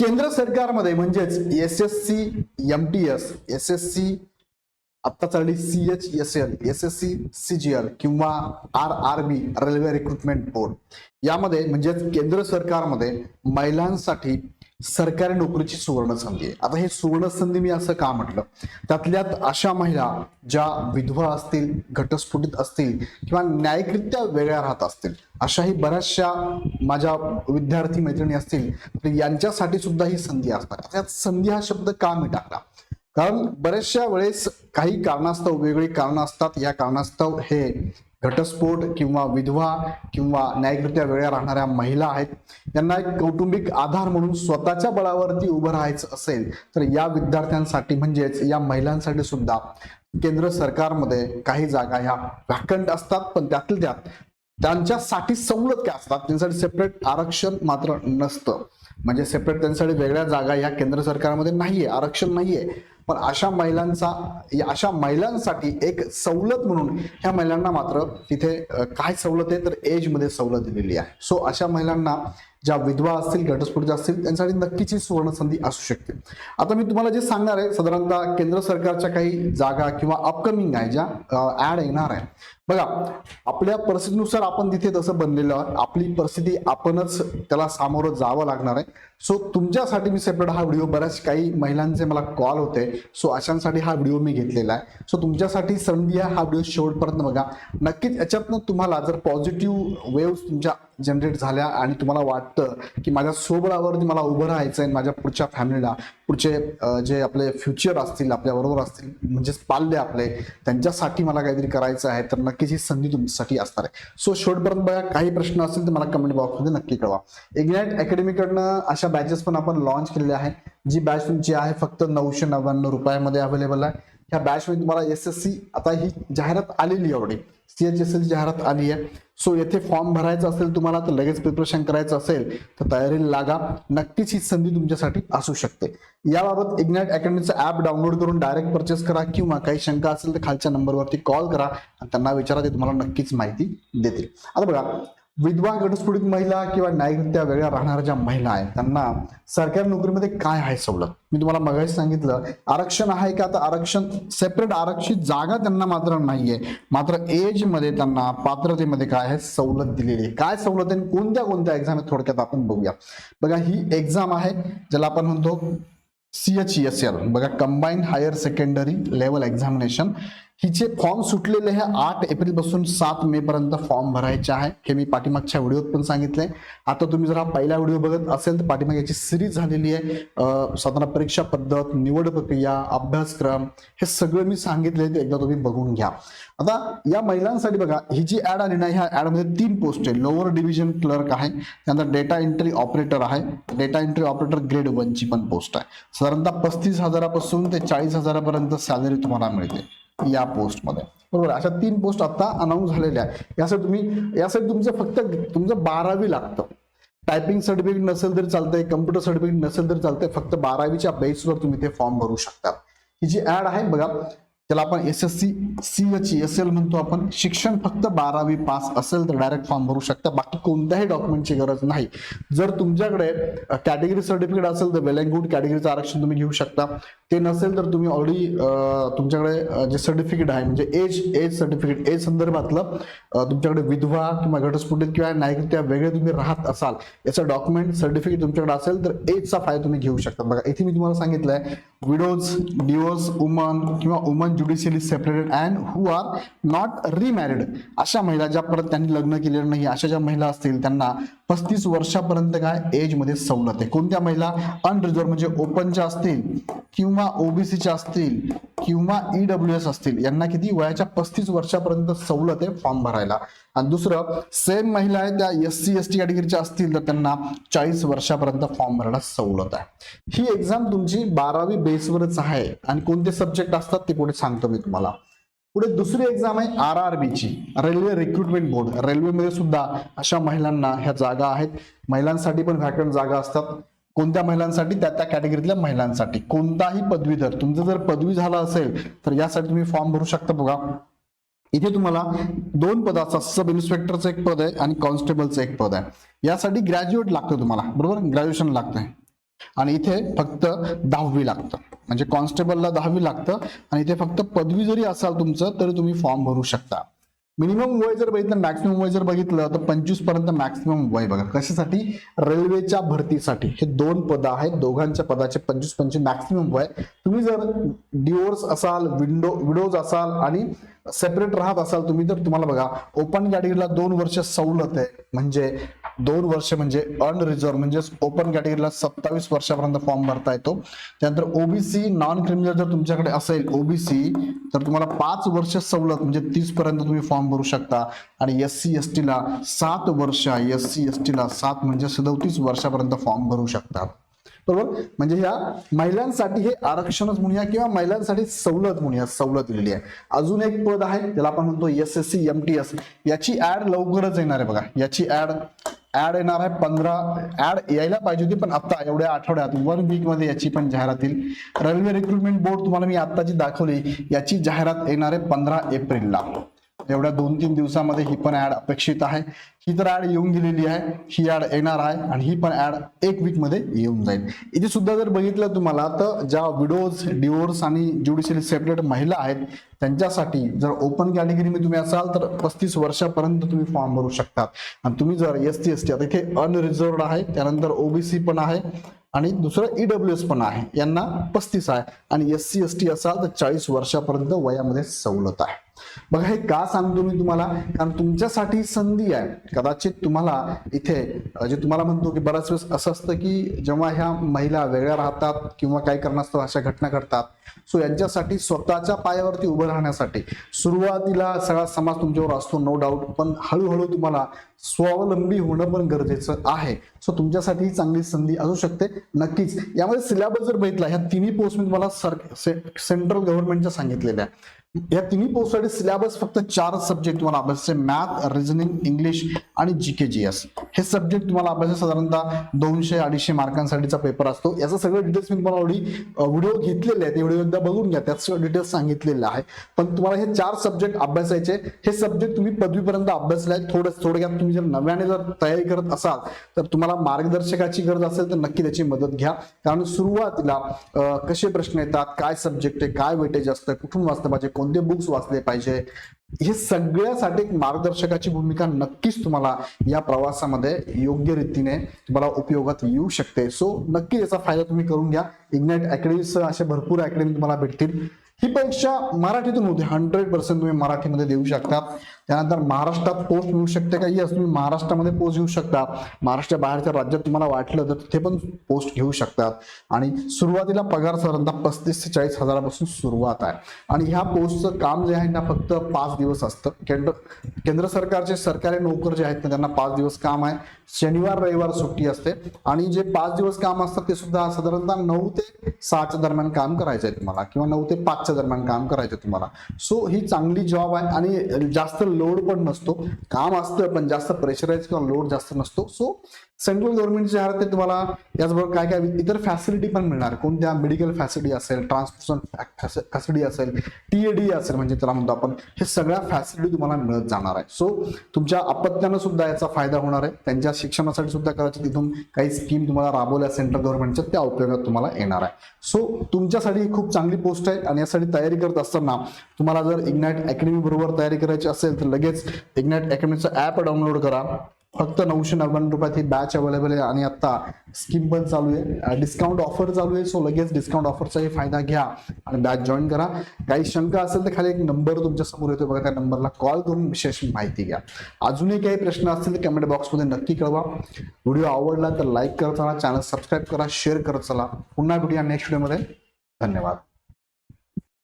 केंद्र सरकारमध्ये म्हणजेच S S C M T S S S C आत्ता चालली C H S L S S C C G L किंवा R R B railway recruitment board यामध्ये म्हणजेच केंद्र सरकारमध्ये महिलांसाठी सरकारी नोकरीची सुवर्ण संधी आहे. आता हे सुवर्ण संधी मी असं का म्हटलं? त्यातल्यात अशा महिला ज्या विधवा असतील घटस्फोटित असतील किंवा न्यायिकरित्या वेगळ्या राहत असतील अशाही बऱ्याचशा माझ्या विद्यार्थी मैत्रिणी असतील तर यांच्यासाठी सुद्धा ही संधी असणार त्यात संधी हा शब्द का मी टाकला? कारण बऱ्याचशा वेळेस काही कारणास्तव वेगवेगळी कारणं असतात. या कारणास्तव हे घटस्फोट किंवा विधवा किंवा न्यायिकरित्या वेगळ्या राहणाऱ्या महिला आहेत यांना एक कौटुंबिक आधार म्हणून स्वतःच्या बळावरती उभं राहायचं असेल तर या विद्यार्थ्यांसाठी म्हणजेच या महिलांसाठी सुद्धा केंद्र सरकारमध्ये काही जागा ह्या व्हॅकंट असतात पण त्यातील त्यात त्यांच्यासाठी सवलत काय असतात? त्यांच्यासाठी सेपरेट आरक्षण मात्र नसतं. म्हणजे सेपरेट त्यांच्यासाठी वेगळ्या जागा या केंद्र सरकारमध्ये नाहीये आरक्षण नाहीये. पण अशा महिलांचा या अशा महिलांसाठी एक सवलत म्हणून ह्या महिलांना मात्र तिथे काय सवलत आहे? तर एजमध्ये सवलत दिलेली आहे. सो अशा महिलांना ज्या विधवा असतील घटस्फोटच्या असतील त्यांच्यासाठी नक्कीच ही सुवर्ण संधी असू शकते. आता मी तुम्हाला जे सांगणार आहे साधारणतः केंद्र सरकारच्या काही जागा किंवा अपकमिंग आहे ज्या ऍड येणार आहे. बघा आपल्या परिस्थितीनुसार आपण तिथे तसं बनलेलं आहे आपली परिस्थिती आपणच त्याला सामोरं जावं लागणार आहे. सो तुमच्यासाठी मी सेपरेट हा व्हिडिओ बऱ्याच काही महिलांचे मला कॉल होते. सो अशांसाठी हा व्हिडिओ मी घेतलेला आहे. सो तुमच्यासाठी संधी आहे हा व्हिडिओ शेवटपर्यंत बघा. नक्कीच याच्यातनं तुम्हाला जर पॉझिटिव्ह वेव्स तुमच्या जनरेट झाल्या आणि तुम्हाला वाटतं की माझ्या सोबळावरती मला उभं राहायचं आहे माझ्या पुढच्या फॅमिलीला पुढचे जे आपले फ्युचर असतील आपल्या बरोबर असतील म्हणजेच पाल्य आपले त्यांच्यासाठी मला काहीतरी करायचं आहे तर नक्कीच ही संधी तुमच्यासाठी असणार आहे. सो शेवटपर्यंत बघा काही प्रश्न असतील तर मला कमेंट बॉक्समध्ये नक्की कळवा. इग्नाइट अकॅडमीकडनं अशा बॅचेस पण आपण लॉन्च केलेल्या आहे जी बॅच तुमची आहे फक्त नऊशे नव्याण्णव रुपयामध्ये अवेलेबल आहे. ह्या बॅचमध्ये तुम्हाला एस एस सी आता ही जाहिरात आलेली आहे सी एच एस एल जाहिरात आली आहे. सो येथे फॉर्म भरायचा असेल तुम्हाला तर लगेच प्रिपरेशन करायचं असेल तर तयारीला लागा. नक्कीच ही संधी तुमच्यासाठी असू शकते. याबाबत इग्नाइट अकॅडमीचं ॲप डाउनलोड करून डायरेक्ट परचेस करा किंवा काही शंका असेल तर खालच्या नंबरवरती कॉल करा आणि त्यांना विचारा ते तुम्हाला नक्कीच माहिती देतील. आता बघा विधवा घटस्फोटित महिला किंवा न्यायिकरित्या वेगळ्या राहणाऱ्या ज्या महिला आहेत त्यांना सरकारी नोकरीमध्ये काय आहे सवलत? मी तुम्हाला मगाशी सांगितलं आरक्षण आहे का? आता आरक्षण सेपरेट आरक्षित जागा त्यांना मात्र नाहीये. मात्र एजमध्ये त्यांना पात्रतेमध्ये काय आहे? सवलत दिलेली आहे. काय सवलत आहे? आणि कोणत्या कोणत्या एक्झाम आहे थोडक्यात आपण बघूया. बघा ही एक्झाम आहे ज्याला आपण म्हणतो सी एच एस एल बघा combined higher secondary level examination हिचे फॉर्म सुटलेले आहे आठ एप्रिलपासून सात मे पर्यंत फॉर्म भरायचे आहे. हे मी पाठीमागच्या व्हिडिओत पण सांगितलंय. आता तुम्ही जर हा पहिला व्हिडिओ बघत असेल तर पाठीमाग याची सिरीज झालेली आहे. साधारण परीक्षा पद्धत निवड प्रक्रिया अभ्यासक्रम हे सगळं मी सांगितलंय ते एकदा तुम्ही बघून घ्या. आता या महिलांसाठी बघा ही जी ऍड आली ना ह्या ऍडमध्ये तीन पोस्ट आहे लोअर डिव्हिजन क्लर्क आहे त्यानंतर डेटा एंट्री ऑपरेटर आहे. डेटा एंट्री ऑपरेटर ग्रेड वनची पण पोस्ट आहे. साधारणतः पस्तीस हजारापासून ते चाळीस हजारापर्यंत सॅलरी तुम्हाला मिळते. या पोस्टमध्ये. बरोबर? अशा तीन पोस्ट आता अनाऊन्स झालेल्या आहेत. यासाठी तुम्ही यासाठी तुमचं फक्त तुमचं बारावी लागतं. टायपिंग सर्टिफिकेट नसेल तरी चालतंय कम्प्युटर सर्टिफिकेट नसेल तरी चालतंय फक्त बारावीच्या बेसवर तुम्ही ते फॉर्म भरू शकता. ही जी ऍड आहे बघा त्याला आपण S S C C H S L म्हणतो आपण. शिक्षण फक्त बारावी पास असेल तर डायरेक्ट फॉर्म भरू शकता. बाकी कोणत्याही डॉक्युमेंटची गरज नाही. जर तुमच्याकडे कॅटेगरी सर्टिफिकेट असेल तर वेल अँड गुड कॅटेगरीचं आरक्षण तुम्ही घेऊ शकता. ते नसेल तर तुम्ही ऑलरेडी तुमच्याकडे जे सर्टिफिकेट आहे म्हणजे एज एज सर्टिफिकेट एज संदर्भातलं तुमच्याकडे विधवा किंवा घटस्फोटित किंवा नागरिकत्या वेगळे तुम्ही राहत असाल. याचं डॉक्युमेंट सर्टिफिकेट तुमच्याकडे असेल तर एजचा फायदा तुम्ही घेऊ शकता. बघा इथे मी तुम्हाला सांगितलं आहे विडोज डिवोर्स वुमन किंवा woman judicially separated and who are not remarried अशा महिला ज्या परत त्यांनी लग्न केलेलं नाही अशा ज्या महिला असतील त्यांना पस्तीस वर्षापर्यंत काय एजमध्ये सवलत आहे. कोणत्या महिला? अनरिझर्व म्हणजे ओपनच्या असतील किंवा ओबीसीच्या असतील किंवा ईडब्ल्यू एस असतील यांना किती? वयाच्या पस्तीस वर्षापर्यंत सवलत आहे फॉर्म भरायला. आणि दुसरं सेम महिला आहे त्या एस सी एस टी कॅटेगरीच्या असतील तर त्यांना चाळीस वर्षापर्यंत फॉर्म भरायला सवलत आहे. ही एक्झाम तुमची बारावी बेसवरच आहे. आणि कोणते सब्जेक्ट असतात ते पुढे सांगतो मी तुम्हाला. पुढे दुसरी एक्झाम आहे आर आर बीची रेल्वे रिक्रुटमेंट बोर्ड रेल्वेमध्ये सुद्धा अशा महिलांना ह्या जागा आहेत. महिलांसाठी पण व्हॅकंट जागा असतात. कोणत्या महिलांसाठी? त्या त्या कॅटेगरीतल्या महिलांसाठी. कोणताही पदवीधर तुमचं जर पदवी झाला असेल तर यासाठी तुम्ही फॉर्म भरू शकता बघा. इथे तुम्हाला दोन पदाचा सब इन्स्पेक्टरचं एक पद आहे आणि कॉन्स्टेबलचं एक पद आहे. यासाठी ग्रॅज्युएट लागतं तुम्हाला. बरोबर? ग्रॅज्युएशन लागतंय. आणि इथे फक्त दहावी लागतं. म्हणजे कॉन्स्टेबलला दहावी लागतं. आणि इथे फक्त पदवी जरी असाल तुमचं तरी तुम्ही फॉर्म भरू शकता. मिनिमम वय जर बघितलं मॅक्सिमम वय जर बघितलं तर पंचवीसपर्यंत मॅक्सिमम वय बघा. कशासाठी? रेल्वेच्या भरतीसाठी. हे दोन पद आहेत दोघांच्या पदाचे पंचवीस पंचवीस मॅक्सिमम वय. तुम्ही जर डिवोर्स असाल विंडो विडोज असाल आणि सेपरेट राहत असाल तुम्ही तर तुम्हाला बघा ओपन कॅटेगरीला दोन वर्ष सवलत आहे. म्हणजे दोन वर्ष म्हणजे अनरिझर्व म्हणजे ओपन कॅटेगरीला सत्तावीस वर्षापर्यंत फॉर्म भरता येतो. त्यानंतर ओबीसी नॉन क्रिमिनल जर तुमच्याकडे असेल ओबीसी तर तुम्हाला पाच वर्ष सवलत म्हणजे तीस पर्यंत तुम्ही फॉर्म भरू शकता. आणि एस सी एस टीला सात वर्ष एस सी एस टीला सात म्हणजे सदोतीस वर्षापर्यंत फॉर्म भरू शकता. बरोबर? म्हणजे ह्या महिलांसाठी हे आरक्षणच म्हणूया किंवा महिलांसाठी सवलत म्हणूया सवलत दिलेली आहे. अजून एक पद आहे त्याला आपण म्हणतो S S C M T S याची ऍड लवकरच येणार आहे बघा. याची ऍड ऍड येणार आहे पंधरा. ऍड यायला पाहिजे होती पण आता एवढ्या आठवड्यात वन वीकमध्ये याची पण जाहिरात येईल. रेल्वे रिक्रुटमेंट बोर्ड तुम्हाला मी आता जी दाखवली. याची जाहिरात येणार आहे पंधरा एप्रिलला. एवढ्या दोन तीन दिवसामध्ये ही पण ऍड अपेक्षित आहे. ही तर ऍड येऊन गेलेली आहे. ही ऍड येणार आहे आणि ही पण ऍड एक वीकमध्ये येऊन जाईल. इथे सुद्धा जर बघितलं तुम्हाला तर ज्या विडोज डिवोर्स आणि ज्युडिशियली सेपरेट महिला आहेत त्यांच्यासाठी जर ओपन कॅटेगरीमध्ये तुम्ही असाल तर पस्तीस वर्षापर्यंत तुम्ही फॉर्म भरू शकतात आणि तुम्ही जर एस टी एस टी आता इथे अनरिझर्व आहे त्यानंतर ओबीसी पण आहे आणि दुसरं ईडब्ल्यू एस पण आहे. यांना पस्तीस आहे. आणि एस सी एस टी असाल तर चाळीस वर्षापर्यंत वयामध्ये सवलत आहे. बघा हे का सांगतो मी तुम्हाला? कारण तुमच्यासाठी संधी आहे. कदाचित तुम्हाला इथे जे तुम्हाला म्हणतो की बऱ्याच वेळेस असं असतं की जेव्हा ह्या महिला वेगळ्या राहतात किंवा काही कारणास्तव अशा घटना घडतात सो यांच्यासाठी स्वतःच्या पायावरती उभं राहण्यासाठी सुरुवातीला सगळा समाज तुमच्यावर असतो नो डाऊट पण हळूहळू तुम्हाला स्वावलंबी होणं पण गरजेचं आहे. सो तुमच्यासाठी ही चांगली संधी असू शकते. नक्कीच. यामध्ये सिलेबस जर बघितला ह्या तिन्ही पोस्ट मी तुम्हाला सर से सेंट्रल गव्हर्नमेंटच्या सांगितलेल्या आहे या तिन्ही पोस्टसाठी सिलेबस फक्त चार सब्जेक्ट तुम्हाला अभ्यासाचे मॅथ रिझनिंग इंग्लिश आणि जी के जी एस हे सब्जेक्ट तुम्हाला अभ्यास साधारणतः दोनशे अडीचशे मार्कांसाठीचा पेपर असतो. याचा सगळं डिटेल्स मी तुम्हाला ऑलरेडी व्हिडिओ घेतलेले आहेत. व्हिडिओ एकदा बघून घ्या. त्यात सगळं डिटेल्स सांगितलेलं आहे पण तुम्हाला हे चार सब्जेक्ट अभ्यासायचे हे सब्जेक्ट तुम्ही पदवीपर्यंत अभ्यासले आहेत. थोडं थोडक्यात तुम्ही जर नव्याने जर तयारी करत असाल तर तुम्हाला मार्गदर्शकाची गरज असेल तर नक्की त्याची मदत घ्या. कारण सुरुवातीला कसे प्रश्न येतात काय सब्जेक्ट आहे काय वेटेज असतं कुठून वाचलं पाहिजे कोणते बुक्स वाचले पाहिजे हे सगळ्यासाठी एक मार्गदर्शकाची भूमिका नक्कीच तुम्हाला या प्रवासामध्ये योग्य रीतीने तुम्हाला उपयोगात येऊ शकते. सो नक्की याचा फायदा तुम्ही करून घ्या. इग्नाइट अकॅडमीस असे भरपूर अकॅडमी तुम्हाला भेटतील. ही परीक्षा मराठीतून होते. हंड्रेड पर्सेंट तुम्ही मराठीमध्ये देऊ शकता. त्यानंतर महाराष्ट्रात पोस्ट मिळू शकते का? येस तुम्ही महाराष्ट्रामध्ये पोस्ट घेऊ शकता. महाराष्ट्र बाहेरच्या राज्यात तुम्हाला वाटलं तर तिथे पण पोस्ट घेऊ शकतात आणि सुरुवातीला पगार साधारणतः पस्तीस ते चाळीस हजारापासून सुरुवात आहे. आणि ह्या पोस्टचं काम जे आहे ना फक्त पाच दिवस असतं. केंद्र केंद्र सरकारचे सरकारी नोकर जे आहेत ना त्यांना पाच दिवस काम आहे. शनिवार रविवार सुट्टी असते. आणि जे पाच दिवस काम असतात ते सुद्धा साधारणतः नऊ ते सहाच्या दरम्यान काम करायचं आहे तुम्हाला. किंवा नऊ ते पाचच्या दरम्यान काम करायचं तुम्हाला. सो ही चांगली जॉब आहे आणि जास्त लोड पण नसतो. काम असतं पण जास्त प्रेशराईज किंवा लोड जास्त नसतो. सो सेंट्रल गव्हर्नमेंटचे जे ते तुम्हाला याचबरोबर काय काय इतर फॅसिलिटी पण मिळणार. कोणत्या मेडिकल फॅसिलिटी असेल ट्रान्सपोर्टेशन फॅसिलिटी असेल टीएडी असेल म्हणजे त्याला म्हणतो आपण हे सगळ्या फॅसिलिटी तुम्हाला मिळत जाणार आहे. सो तुमच्या अपत्यानं सुद्धा याचा फायदा होणार आहे. त्यांच्या शिक्षणासाठी सुद्धा कदाचित तिथून काही स्कीम तुम्हाला राबवल्या सेंट्रल गव्हर्नमेंटच्या त्या उपयोगात तुम्हाला येणार आहे. सो तुमच्यासाठी खूप चांगली पोस्ट आहे आणि यासाठी तयारी करत असताना तुम्हाला जर इग्नाईट अकॅडमी बरोबर तयारी करायची असेल तर लगेच इग्नाईट अकॅडमीचं ॲप डाउनलोड करा. फक्त नऊशे नव्याण्णव रुपयात ही बॅच अवेलेबल आहे आणि आता स्कीम पण चालू आहे. Uh, डिस्काउंट ऑफर चालू आहे सो लगेच डिस्काउंट ऑफरचाही फायदा घ्या आणि बॅच जॉईन करा. काही शंका असेल तर खाली एक नंबर तुमच्यासमोर येतो बघा त्या नंबरला कॉल करून विशेष माहिती घ्या. अजूनही काही प्रश्न असतील तर कमेंट बॉक्समध्ये नक्की कळवा. व्हिडिओ आवडला तर लाईक करत चला चॅनल सबस्क्राईब करा शेअर करत चला. पुन्हा भेटूया नेक्स्ट व्हिडिओमध्ये धन्यवाद.